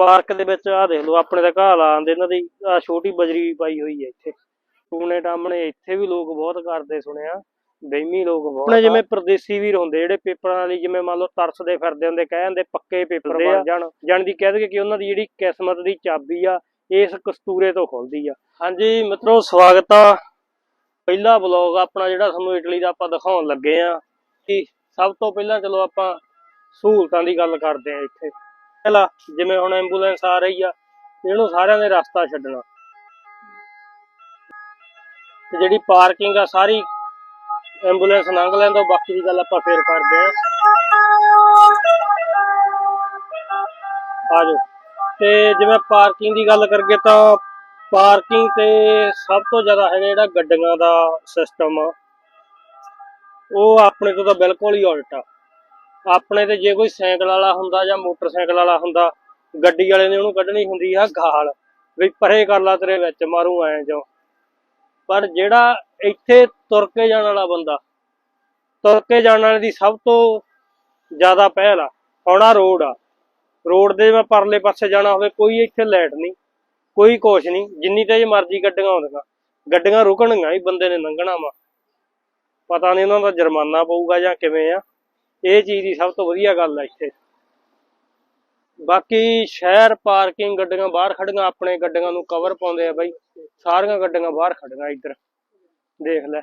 Park ਦੇ ਵਿੱਚ ਆ ਦੇਖ ਲਓ ਆਪਣੇ ਤਾਂ ਘਾਹ ਲਾਉਂਦੇ ਇਹਨਾਂ ਦੀ ਆ ਛੋਟੀ ਬਜਰੀ ਪਾਈ ਹੋਈ ਹੈ ਇੱਥੇ। ਟੂਣੇ ਟਾਮਣੇ ਇੱਥੇ ਵੀ ਲੋਕ ਬਹੁਤ ਕਰਦੇ ਸੁਣਿਆ ਬਹਿਮੀ ਲੋਕ ਬਹੁਤ। ਆਪਣੇ ਜਿਵੇਂ ਪਰਦੇਸੀ ਵੀਰ ਹੁੰਦੇ ਜਿਹੜੇ ਪੇਪਰਾਂ ਲਈ ਜਿਵੇਂ ਮੰਨ ਲਓ ਤਰਸਦੇ ਫਿਰਦੇ ਹੁੰਦੇ ਕਹਿ ਜਾਂਦੇ ਪੱਕੇ ਪੇਪਰ ਬਣ ਜਾਣ। ਜਾਣ ਦੀ ਕਹਿ ਦੇਗੇ ਕਿ ਉਹਨਾਂ ਦੀ ਜਿਹੜੀ ਕਿਸਮਤ ਦੀ ਚਾਬੀ ਆ ਇਸ ਕਸਤੂਰੇ ਤੋਂ ਖੁੱਲਦੀ ਆ। ਹਾਂਜੀ ਮਿੱਤਰੋ ਸਵਾਗਤ ਆ। ਪਹਿਲਾ ਬਲੌਗ ਆਪਣਾ ਜਿਹੜਾ ਤੁਹਾਨੂੰ ਇਟਲੀ ਦਾ ਆਪਾਂ ਦਿਖਾਉਣ ਲੱਗੇ ਆ। ਕਿ ਸਭ ਤੋਂ ਪਹਿਲਾਂ ਚਲੋ ਆਪਾਂ ਸਹੂਲਤਾਂ ਦੀ ਗੱਲ ਕਰਦੇ ਆ ਇੱਥੇ। ਪਹਿਲਾ ਜਿਵੇਂ ਹੁਣ ਐਂਬੂਲੈਂਸ ਆ ਰਹੀ ਆ, ਇਹਨੂੰ ਸਾਰਿਆਂ ਨੇ ਰਸਤਾ ਛੱਡਣਾ। ਤੇ ਜਿਹੜੀ ਪਾਰਕਿੰਗ ਆ, ਸਾਰੀ ਐਂਬੂਲੈਂਸ ਲੰਘ ਲੈਂਦਾ ਬਾਕੀ ਦੀ ਗੱਲ ਆਪਾਂ ਫੇਰ ਕਰਦੇ ਆ ਆਜੋ ਤੇ ਜਿਵੇਂ ਪਾਰਕਿੰਗ ਦੀ ਗੱਲ ਕਰਗੇ ਤਾਂ ਪਾਰਕਿੰਗ ਤੇ ਸਭ ਤੋਂ ਜ਼ਿਆਦਾ ਹੈਗਾ ਜਿਹੜਾ ਗੱਡੀਆਂ ਦਾ ਸਿਸਟਮ ਆ, ਉਹ ਆਪਣੇ ਤੋਂ ਤਾਂ ਬਿਲਕੁਲ ਹੀ ਉਲਟ ਆ। ਆਪਣੇ ਤੇ ਜੇ ਕੋਈ ਸਾਈਕਲ ਵਾਲਾ ਹੁੰਦਾ ਜਾਂ ਮੋਟਰਸਾਈਕਲ ਵਾਲਾ ਹੁੰਦਾ, ਗੱਡੀ ਵਾਲੇ ਨੇ ਉਹਨੂੰ ਕੱਢਣੀ ਹੁੰਦੀ ਆ ਗਾਲ, ਵੀ ਪਰੇ ਕਰ ਲਾ ਤੇਰੇ ਵਿੱਚ, ਮਾਰੂ ਐਂ ਜੋ ਪਰ ਜਿਹੜਾ ਇੱਥੇ ਤੁਰ ਕੇ ਜਾਣ ਵਾਲਾ ਬੰਦਾ, ਤੁਰ ਕੇ ਜਾਣ ਵਾਲੇ ਦੀ ਸਭ ਤੋਂ ਜ਼ਿਆਦਾ ਪਹਿਲ ਆ ਹੁਣ ਰੋਡ ਆ। ਰੋਡ ਦੇ ਮੈਂ ਪਰਲੇ ਪਾਸੇ ਜਾਣਾ ਹੋਵੇ, ਕੋਈ ਇੱਥੇ ਲਾਈਟ ਨਹੀਂ, ਕੋਈ ਕੁਛ ਨਹੀਂ, ਜਿੰਨੀ ਤੇਜ਼ ਮਰਜ਼ੀ ਗੱਡੀਆਂ ਆਉਂਦੀਆਂ। ਗੱਡੀਆਂ ਰੁਕਣਗੀਆਂ ਹੀ, ਬੰਦੇ ਨੇ ਲੰਘਣਾ ਵਾ। ਪਤਾ ਨਹੀਂ ਉਹਨਾਂ ਦਾ ਜੁਰਮਾਨਾ ਪਊਗਾ ਜਾਂ ਕਿਵੇਂ ਆ। ਇਹ ਚੀਜ਼ ਦੀ ਸਭ ਤੋਂ ਵਧੀਆ ਗੱਲ ਆ ਇੱਥੇ। ਬਾਕੀ ਸ਼ਹਿਰ ਪਾਰਕਿੰਗ ਗੱਡੀਆਂ ਬਾਹਰ ਖੜੀਆਂ ਆਪਣੇ ਗੱਡੀਆਂ ਨੂੰ ਕਵਰ ਪਾਉਂਦੇ ਆ ਬਾਈ। ਸਾਰੀਆਂ ਗੱਡੀਆਂ ਬਾਹਰ ਖੜੀਆਂ ਇੱਧਰ। ਦੇਖ ਲੈ,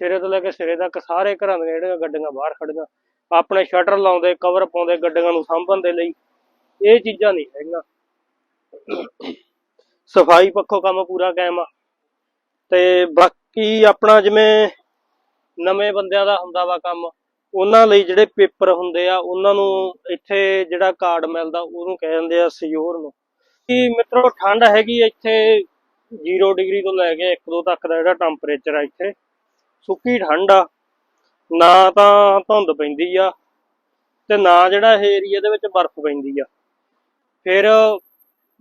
ਸਿਰੇ ਤੋਂ ਲੈ ਕੇ ਸਿਰੇ ਤੱਕ ਸਾਰੇ ਘਰਾਂ ਦੀਆਂ ਜਿਹੜੀਆਂ ਗੱਡੀਆਂ ਬਾਹਰ ਖੜੀਆਂ ਆਪਣੇ ਸ਼ਟਰ ਲਾਉਂਦੇ ਕਵਰ ਪਾਉਂਦੇ ਗੱਡੀਆਂ ਨੂੰ ਸਾਂਭਣ ਦੇ ਲਈ। ਇਹ ਚੀਜ਼ਾਂ ਨਹੀਂ ਹੈਗੀਆਂ। ਸਫ਼ਾਈ ਪੱਖੋਂ ਕੰਮ ਪੂਰਾ ਕਾਇਮ ਆ। ਤੇ ਬਾਕੀ ਆਪਣਾ ਜਿਵੇਂ ਨਵੇਂ ਬੰਦਿਆਂ ਦਾ ਹੁੰਦਾ ਵਾ ਕੰਮ ਉਹਨਾਂ ਲਈ ਜਿਹੜੇ ਪੇਪਰ ਹੁੰਦੇ ਆ, ਉਹਨਾਂ ਨੂੰ ਇੱਥੇ ਜਿਹੜਾ ਕਾਰਡ ਮਿਲਦਾ, ਉਹਨੂੰ ਕਹਿ ਦਿੰਦੇ ਆ ਸਿਓਰ ਨੂੰ। ਕੀ ਮਿੱਤਰੋ, ਠੰਡ ਹੈਗੀ ਇੱਥੇ 0 ਡਿਗਰੀ ਤੋਂ ਲੈ ਕੇ 1-2 ਤੱਕ ਦਾ ਜਿਹੜਾ ਟੈਂਪਰੇਚਰ ਆ ਇੱਥੇ। ਸੁੱਕੀ ਠੰਡ ਆ, ਨਾ ਤਾਂ ਧੁੰਦ ਪੈਂਦੀ ਆ, ਤੇ ਨਾ ਜਿਹੜਾ ਇਹ ਏਰੀਆ ਦੇ ਵਿੱਚ ਬਰਫ਼ ਪੈਂਦੀ ਆ। ਫਿਰ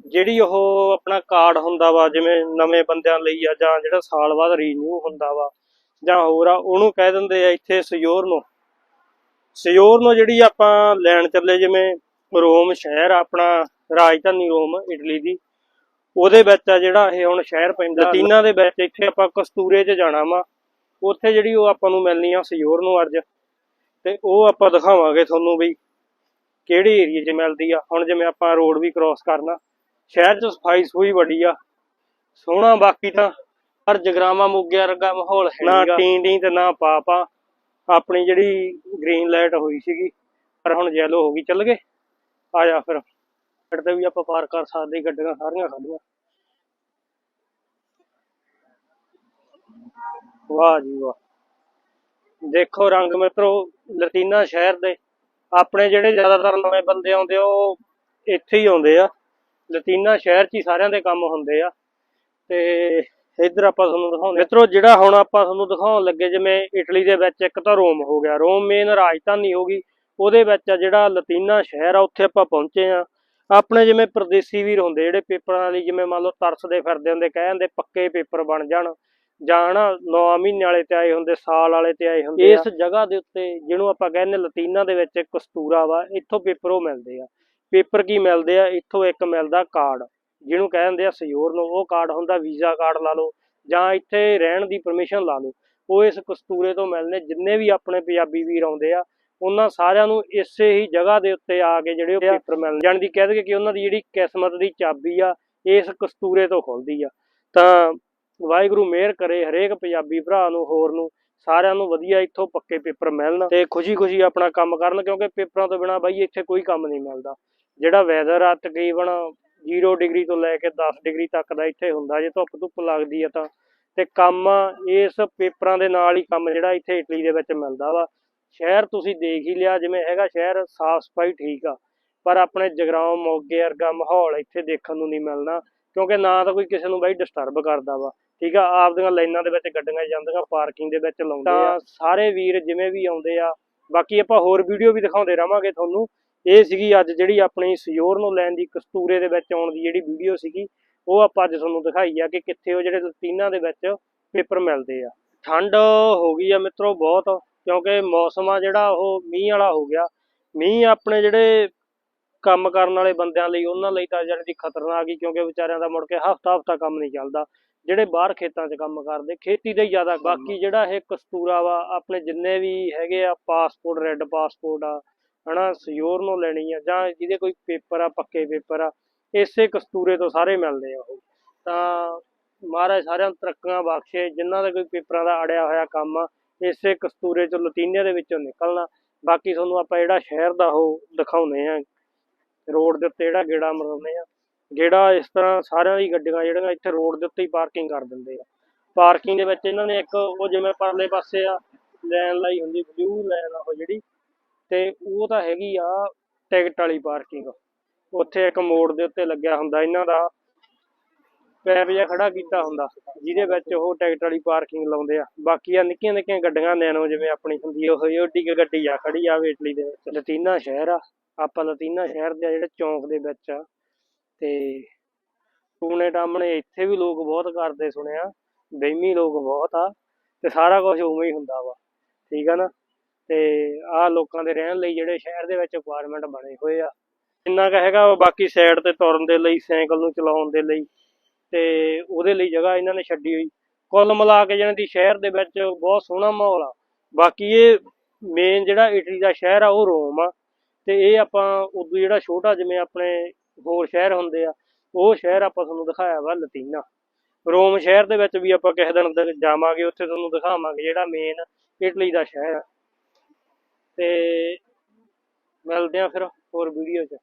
ਜਿਹੜੀ ਉਹ ਆਪਣਾ ਕਾਰਡ ਹੁੰਦਾ ਵਾ, ਜਿਵੇਂ ਨਵੇਂ ਬੰਦਿਆਂ ਲਈ ਆ, ਜਾਂ ਜਿਹੜਾ ਸਾਲ ਬਾਅਦ ਰੀਨਿਊ ਹੁੰਦਾ ਵਾ, ਜਾਂ ਹੋਰ ਆ, ਉਹਨੂੰ ਕਹਿ ਦਿੰਦੇ ਆ ਇੱਥੇ ਸਿਓਰ ਨੂੰ। ਸਿਓਰ ਨੂੰ ਜਿਹੜੀ ਆਪਾਂ ਲੈਣ ਚੱਲੇ ਜਿਵੇਂ ਰੋਮ ਸ਼ਹਿਰ ਆਪਣਾ ਰਾਜਧਾਨੀ ਰੋਮ ਇਟਲੀ ਦੀ ਉਹਦੇ ਵਿੱਚ ਆ ਜਿਹੜਾ ਇਹ ਹੁਣ ਸ਼ਹਿਰ ਪੈਂਦਾ ਲਤੀਨਾ ਦੇ ਵਿੱਚ ਇੱਥੇ ਆਪਾਂ ਕਸਤੂਰੇ 'ਚ ਜਾਣਾ ਵਾ ਉੱਥੇ ਜਿਹੜੀ ਉਹ ਆਪਾਂ ਨੂੰ ਮਿਲਣੀ ਆ ਸਿਓਰ ਨੂੰ ਅੱਜ ਤੇ ਉਹ ਆਪਾਂ ਦਿਖਾਵਾਂਗੇ ਤੁਹਾਨੂੰ ਵੀ ਕਿਹੜੇ ਏਰੀਏ 'ਚ ਮਿਲਦੀ ਆ। ਹੁਣ ਜਿਵੇਂ ਆਪਾਂ ਰੋਡ ਵੀ ਕ੍ਰਾਸ ਕਰਨਾ ਸ਼ਹਿਰ 'ਚ ਸਫ਼ਾਈ ਸੂਈ ਵੱਡੀ ਆ ਸੋਹਣਾ ਬਾਕੀ ਤਾਂ ਪਰ ਜਗਰਾਮਾ ਮੁੱਗਿਆ ਵਰਗਾ ਮਾਹੌਲ ਹੈ ਨਾ ਟੀਂ ਟੀਂ ਤੇ ਨਾ ਪਾਪਾ। ਆਪਣੀ ਜਿਹੜੀ ਗ੍ਰੀਨ ਲਾਈਟ ਹੋਈ ਸੀਗੀ ਪਰ ਹੁਣ ਯੈਲੋ ਹੋ ਗਈ ਚੱਲ ਗਏ। ਆ ਜਾ ਫਿਰ। ਸਾਈਡ ਤੇ ਵੀ ਆਪਾਂ ਪਾਰ ਕਰ ਸਕਦੇ ਗੱਡੀਆਂ ਸਾਰੀਆਂ ਖੜੀਆਂ ਵਾਹ ਜੀ ਵਾਹ। ਦੇਖੋ ਰੰਗ ਮਿੱਤਰੋ ਲਤੀਨਾ ਸ਼ਹਿਰ ਦੇ। ਆਪਣੇ ਜਿਹੜੇ ਜ਼ਿਆਦਾਤਰ ਨਵੇਂ ਬੰਦੇ ਆਉਂਦੇ ਆ, ਉਹ ਇੱਥੇ ਹੀ ਆਉਂਦੇ ਆ। ਲਤੀਨਾ ਸ਼ਹਿਰ 'ਚ ਹੀ ਸਾਰਿਆਂ ਦੇ ਕੰਮ ਹੁੰਦੇ ਆ। ਤੇ ਇੱਧਰ ਆਪਾਂ ਤੁਹਾਨੂੰ ਦਿਖਾਉਂਦੇ ਮਿੱਤਰੋ ਜਿਹੜਾ ਹੁਣ ਆਪਾਂ ਤੁਹਾਨੂੰ ਦਿਖਾਉਣ ਲੱਗੇ ਜਿਵੇਂ ਇਟਲੀ ਦੇ ਵਿੱਚ ਇੱਕ ਤਾਂ ਰੋਮ ਹੋ ਗਿਆ। ਰੋਮ ਮੇਨ ਰਾਜਧਾਨੀ ਹੋ ਗਈ। ਉਹਦੇ ਵਿੱਚ ਆ ਜਿਹੜਾ ਲਤੀਨਾ ਸ਼ਹਿਰ ਆ ਉੱਥੇ ਆਪਾਂ ਪਹੁੰਚੇ ਆ ਆਪਣੇ ਜਿਵੇਂ ਪਰਦੇਸੀ ਵੀਰ ਹੁੰਦੇ ਜਿਹੜੇ ਪੇਪਰਾਂ ਲਈ ਜਿਵੇਂ ਮੰਨ ਲਓ ਤਰਸਦੇ ਫਿਰਦੇ ਹੁੰਦੇ ਕਹਿ ਜਾਂਦੇ ਪੱਕੇ ਪੇਪਰ ਬਣ ਜਾਣ। ਜਾਂ ਨਾ 9 ਮਹੀਨੇ ਵਾਲੇ ਤੇ ਆਏ ਹੁੰਦੇ ਸਾਲ ਵਾਲੇ ਤੇ ਆਏ ਹੁੰਦੇ ਇਸ ਜਗ੍ਹਾ ਦੇ ਉੱਤੇ ਜਿਹਨੂੰ ਆਪਾਂ ਕਹਿੰਦੇ ਲਤੀਨਾ ਦੇ ਵਿੱਚ ਕਸਤੂਰਾ ਵਾ ਇੱਥੋਂ ਪੇਪਰ ਉਹ ਮਿਲਦੇ ਆ। ਪੇਪਰ ਕੀ ਮਿਲਦੇ ਆ? ਇੱਥੋਂ ਇੱਕ ਮਿਲਦਾ ਕਾਰਡ। ਜਿਹਨੂੰ ਕਹਿ ਦਿੰਦੇ ਆ ਸਿਓਰ ਨੂੰ, ਉਹ ਕਾਰਡ ਹੁੰਦਾ, ਵੀਜ਼ਾ ਕਾਰਡ ਲਾ ਲਓ ਜਾਂ ਇੱਥੇ ਰਹਿਣ ਦੀ ਪਰਮਿਸ਼ਨ ਲਾ ਲਓ। ਉਹ ਇਸ ਕਸਤੂਰੇ ਤੋਂ ਮਿਲਨੇ ਜਿੰਨੇ ਵੀ ਆਪਣੇ ਪੰਜਾਬੀ ਵੀਰ ਆਉਂਦੇ ਆ, ਉਹਨਾਂ ਸਾਰਿਆਂ ਨੂੰ ਇਸੇ ਹੀ ਜਗ੍ਹਾ ਦੇ ਉੱਤੇ ਆ ਕੇ ਜਿਹੜੇ ਉਹ ਪੇਪਰ ਮਿਲਣ ਜਾਣ ਦੀ ਕਹਿ ਕਿ ਉਹਨਾਂ ਦੀ ਜਿਹੜੀ ਕਿਸਮਤ ਦੀ ਚਾਬੀ ਆ ਇਸ ਕਸਤੂਰੇ ਤੋਂ ਖੁੱਲਦੀ ਆ। ਤਾਂ ਵਾਹਿਗੁਰੂ ਮਿਹਰ ਕਰੇ ਹਰੇਕ ਪੰਜਾਬੀ ਭਰਾ ਨੂੰ, ਹੋਰ ਨੂੰ, ਸਾਰਿਆਂ ਨੂੰ ਵਧੀਆ ਇੱਥੋਂ ਪੱਕੇ ਪੇਪਰ ਮਿਲਣ ਤੇ ਖੁਸ਼ੀ-ਖੁਸ਼ੀ ਆਪਣਾ ਕੰਮ ਕਰਨ, ਕਿਉਂਕਿ ਪੇਪਰਾਂ ਤੋਂ ਬਿਨਾ ਬਾਈ ਇੱਥੇ ਕੋਈ ਕੰਮ ਨਹੀਂ ਮਿਲਦਾ। ਜਿਹੜਾ ਵੈਦਰ ਆ, ਤਕਰੀਬਨ 0 ਡਿਗਰੀ ਤੋਂ ਲੈ ਕੇ 10 ਡਿਗਰੀ ਤੱਕ ਦਾ ਇੱਥੇ ਹੁੰਦਾ ਜੇ ਧੁੱਪ ਧੁੱਪ ਲੱਗਦੀ ਆ ਤਾਂ। ਤੇ ਕੰਮ ਇਸ ਪੇਪਰਾਂ ਦੇ ਨਾਲ ਹੀ ਕੰਮ ਜਿਹੜਾ ਇੱਥੇ ਇਟਲੀ ਦੇ ਵਿੱਚ ਮਿਲਦਾ ਵਾ। ਸ਼ਹਿਰ ਤੁਸੀਂ ਦੇਖ ਹੀ ਲਿਆ ਜਿਵੇਂ ਹੈਗਾ ਸ਼ਹਿਰ ਸਾਫ਼ ਸਫ਼ਾਈ ਠੀਕ ਆ ਪਰ ਆਪਣੇ ਜਗਰਾਉਂ ਮੋਗੇ ਵਰਗਾ ਮਾਹੌਲ ਇੱਥੇ ਦੇਖਣ ਨੂੰ ਨਹੀਂ ਮਿਲਣਾ ਕਿਉਂਕਿ ਨਾ ਤਾਂ ਕੋਈ ਕਿਸੇ ਨੂੰ ਬਾਈ ਡਿਸਟਰਬ ਕਰਦਾ ਵਾ। ਠੀਕ ਆ ਆਪਦੀਆਂ ਲਾਈਨਾਂ ਦੇ ਵਿੱਚ ਗੱਡੀਆਂ ਜਾਂਦੀਆਂ ਪਾਰਕਿੰਗ ਦੇ ਵਿੱਚ ਲਾਉਂਦੇ ਆ। ਸਾਰੇ ਵੀਰ ਜਿਵੇਂ ਵੀ ਆਉਂਦੇ ਆ ਬਾਕੀ ਆਪਾਂ ਹੋਰ ਵੀਡੀਓ ਵੀ ਦਿਖਾਉਂਦੇ ਰਵਾਂਗੇ ਤੁਹਾਨੂੰ। ਇਹ ਸੀਗੀ ਅੱਜ ਜਿਹੜੀ ਆਪਣੀ ਸਿਓਰ ਨੂੰ ਲੈਣ ਦੀ ਕਸਤੂਰੇ ਦੇ ਵਿੱਚ ਆਉਣ ਦੀ ਜਿਹੜੀ ਵੀਡੀਓ ਸੀਗੀ, ਉਹ ਆਪਾਂ ਅੱਜ ਤੁਹਾਨੂੰ ਦਿਖਾਈ ਆ ਕਿ ਕਿੱਥੇ ਉਹ ਜਿਹੜੇ ਲਤੀਨਾ ਦੇ ਵਿੱਚ ਪੇਪਰ ਮਿਲਦੇ ਆ। ਠੰਡ ਹੋ ਗਈ ਆ ਮਿੱਤਰੋ ਬਹੁਤ, ਕਿਉਂਕਿ ਮੌਸਮ ਆ ਜਿਹੜਾ ਉਹ ਮੀਂਹ ਵਾਲਾ ਹੋ ਗਿਆ। ਮੀਂਹ ਆਪਣੇ ਜਿਹੜੇ ਕੰਮ ਕਰਨ ਵਾਲੇ ਬੰਦਿਆਂ ਲਈ, ਉਹਨਾਂ ਲਈ ਤਾਂ ਜਾਣੀ ਕਿ ਖਤਰਨਾਕ ਹੀ, ਕਿਉਂਕਿ ਵਿਚਾਰਿਆਂ ਦਾ ਮੁੜ ਕੇ ਹਫਤਾ ਹਫਤਾ ਕੰਮ ਨਹੀਂ ਚੱਲਦਾ। ਜਿਹੜੇ ਬਾਹਰ ਖੇਤਾਂ 'ਚ ਕੰਮ ਕਰਦੇ, ਖੇਤੀ ਦਾ ਹੀ ਜ਼ਿਆਦਾ। ਬਾਕੀ ਜਿਹੜਾ ਇਹ ਕਸਤੂਰਾ ਵਾ, ਆਪਣੇ ਜਿੰਨੇ ਵੀ ਹੈਗੇ ਆ ਪਾਸਪੋਰਟ ਰੈੱਡ ਪਾਸਪੋਰਟ ਆ ਹਨਾ, ਸਿਓਰ ਨੂੰ ਲੈਣੀ ਆ, ਜਾਂ ਜਿਹਦੇ ਕੋਈ ਪੇਪਰ ਆ, ਪੱਕੇ ਪੇਪਰ ਆ, ਇਸੇ ਕਸਤੂਰੇ ਤੋਂ ਸਾਰੇ ਮਿਲਦੇ ਆ ਉਹ। ਤਾਂ ਮਹਾਰਾਜ ਸਾਰਿਆਂ ਨੂੰ ਤਰੱਕੀਆਂ ਬਖਸ਼ੇ, ਜਿਨ੍ਹਾਂ ਦਾ ਕੋਈ ਪੇਪਰਾਂ ਦਾ ਅੜਿਆ ਹੋਇਆ ਕੰਮ ਆ, ਇਸੇ ਕਸਤੂਰੇ ਚੋਂ ਲਤੀਨੇ ਦੇ ਵਿੱਚੋਂ ਨਿਕਲਣਾ। ਬਾਕੀ ਤੁਹਾਨੂੰ ਆਪਾਂ ਜਿਹੜਾ ਸ਼ਹਿਰ ਦਾ ਉਹ ਦਿਖਾਉਨੇ ਆ, ਰੋਡ ਦੇ ਉੱਤੇ ਜਿਹੜਾ ਗੇੜਾ ਮਰਾਉਂਦੇ ਆ। ਗੇੜਾ ਇਸ ਤਰ੍ਹਾਂ ਸਾਰਿਆਂ ਦੀ ਗੱਡੀਆਂ ਜਿਹੜੀਆਂ ਇੱਥੇ ਰੋਡ ਦੇ ਉੱਤੇ ਹੀ ਪਾਰਕਿੰਗ ਕਰ ਦਿੰਦੇ ਆ। ਪਾਰਕਿੰਗ ਦੇ ਵਿੱਚ ਇਹਨਾਂ ਨੇ ਇੱਕ ਉਹ ਜਿਵੇਂ ਪਰਲੇ ਪਾਸੇ ਆ ਲਾਈਨ ਲਾਈ ਹੁੰਦੀ ਬਲੂ ਲਾਈਨ ਆ ਉਹ ਜਿਹੜੀ ਤੇ ਉਹ ਤਾਂ ਹੈਗੀ ਆ ਟਿਕਟ ਵਾਲੀ ਪਾਰਕਿੰਗ। ਉੱਥੇ ਇੱਕ ਮੋੜ ਦੇ ਉੱਤੇ ਲੱਗਿਆ ਹੁੰਦਾ, ਇਹਨਾਂ ਦਾ ਪੈਪ ਜਿਹਾ ਖੜਾ ਕੀਤਾ ਹੁੰਦਾ, ਜਿਹਦੇ ਵਿੱਚ ਉਹ ਟਿਕਟ ਵਾਲੀ ਪਾਰਕਿੰਗ ਲਾਉਂਦੇ ਆ। ਬਾਕੀ ਆ ਨਿੱਕੀਆਂ ਨਿੱਕੀਆਂ ਗੱਡੀਆਂ ਨੈਨੋ ਜਿਵੇਂ ਆਪਣੀ ਹੁੰਦੀ ਉਹ ਓਡੀ ਗੱਡੀ ਆ ਖੜੀ ਆ ਇਟਲੀ ਦੇ ਵਿੱਚ। ਲਤੀਨਾ ਸ਼ਹਿਰ ਆ, ਆਪਾਂ ਲਤੀਨਾ ਸ਼ਹਿਰ ਦੇ ਆ ਜਿਹੜੇ ਚੌਂਕ ਦੇ ਵਿੱਚ ਆ। ਤੇ ਟੂਣੇ ਟਾਮਣੇ ਇੱਥੇ ਵੀ ਲੋਕ ਬਹੁਤ ਕਰਦੇ ਸੁਣਿਆ, ਬੇਮੀ ਲੋਕ ਬਹੁਤ ਆ, ਤੇ ਸਾਰਾ ਕੁਝ ਉਵੇਂ ਹੀ ਹੁੰਦਾ ਵਾ। ਠੀਕ ਆ ਨਾ? ਤੇ ਆ ਲੋਕਾਂ ਦੇ ਰਹਿਣ ਲਈ ਜਿਹੜੇ ਸ਼ਹਿਰ ਦੇ ਵਿੱਚ ਅਪਾਰਟਮੈਂਟ ਬਣੇ ਹੋਏ ਆ। ਇੰਨਾ ਕੁ ਹੈਗਾ ਬਾਕੀ ਸਾਈਡ ਤੇ ਤੁਰਨ ਦੇ ਲਈ, ਸਾਈਕਲ ਨੂੰ ਚਲਾਉਣ ਦੇ ਲਈ ਤੇ ਉਹਦੇ ਲਈ ਜਗ੍ਹਾ ਇਹਨਾਂ ਨੇ ਛੱਡੀ ਹੋਈ। ਕੁੱਲ ਮਿਲਾ ਕੇ ਜਾਣੀ ਦੀ ਸ਼ਹਿਰ ਦੇ ਵਿੱਚ ਬਹੁਤ ਸੋਹਣਾ ਮਾਹੌਲ ਆ। ਬਾਕੀ ਇਹ ਮੇਨ ਜਿਹੜਾ ਇਟਲੀ ਦਾ ਸ਼ਹਿਰ ਆ, ਉਹ ਰੋਮ ਆ। ਤੇ ਇਹ ਆਪਾਂ ਉਦੋਂ ਜਿਹੜਾ ਛੋਟਾ ਜਿਵੇਂ ਆਪਣੇ ਹੋਰ ਸ਼ਹਿਰ ਹੁੰਦੇ ਆ, ਉਹ ਸ਼ਹਿਰ ਆਪਾਂ ਤੁਹਾਨੂੰ ਦਿਖਾਇਆ ਵਾ ਲਤੀਨਾ ਰੋਮ ਸ਼ਹਿਰ ਦੇ ਵਿੱਚ ਵੀ ਆਪਾਂ ਕਿਸੇ ਦਿਨ ਜਾਵਾਂਗੇ, ਉੱਥੇ ਤੁਹਾਨੂੰ ਦਿਖਾਵਾਂਗੇ ਜਿਹੜਾ ਮੇਨ ਇਟਲੀ ਦਾ ਸ਼ਹਿਰ ਆ। ਤੇ ਮਿਲਦੇ ਆ ਫਿਰ ਹੋਰ ਵੀਡੀਓ 'ਚ।